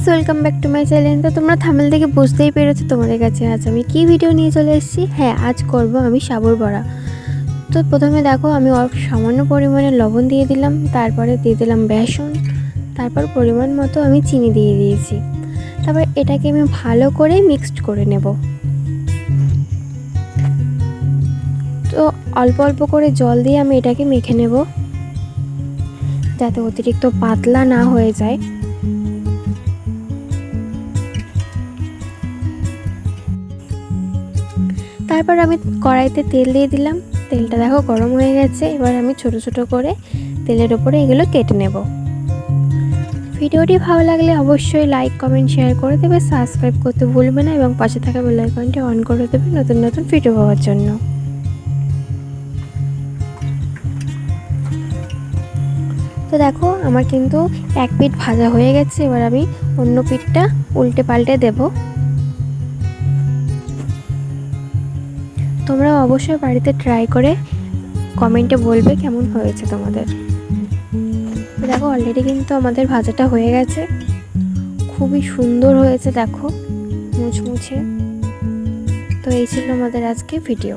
Guys welcome back to my channel তো তোমরা থামেল থেকে বুঝতেই পেরেছ তোমাদের কাছে আজ আমি কি ভিডিও নিয়ে চলে এসেছি? হ্যাঁ আজ করব আমি সাবুর বড়া। তো প্রথমে দেখো, আমি সামান্য পরিমাণে লবণ দিয়ে দিলাম, তারপরে দিয়ে দিলাম বেসন, তারপর পরিমাণ মতো আমি চিনি দিয়ে দিয়েছি। তারপর এটাকে আমি ভালো করে মিক্সড করে নেব। তো অল্প অল্প করে জল দিয়ে আমি এটাকে মেখে নেব, যাতে অতিরিক্ত পাতলা না হয়ে যায়। তারপর আমি কড়াইতে তেল দিয়ে দিলাম। তেলটা দেখো গরম হয়ে গেছে। এবার আমি ছোট ছোট করে তেলের ওপরে এগুলো কেটে নেব। ভিডিওটি ভালো লাগলে অবশ্যই লাইক কমেন্ট শেয়ার করে দেবে। সাবস্ক্রাইব করতে ভুলবে না এবং পাশে থাকা বেল আইকনটি অন করে দেবে নতুন নতুন ভিডিও পাওয়ার জন্য। তো দেখো, আমার কিন্তু এক পিঠ ভাজা হয়ে গেছে। এবার আমি অন্য পিঠটা উল্টে পাল্টে দেবো। তোমরা অবশ্যই বাড়িতে ট্রাই করে কমেন্টে বলবে কেমন হয়েছে তোমাদের। দেখো অলরেডি কিন্তু আমাদের ভাজাটা হয়ে গেছে। খুবই সুন্দর হয়েছে, দেখো মুচমুছে তো এই ছিল আমাদের আজকে ভিডিও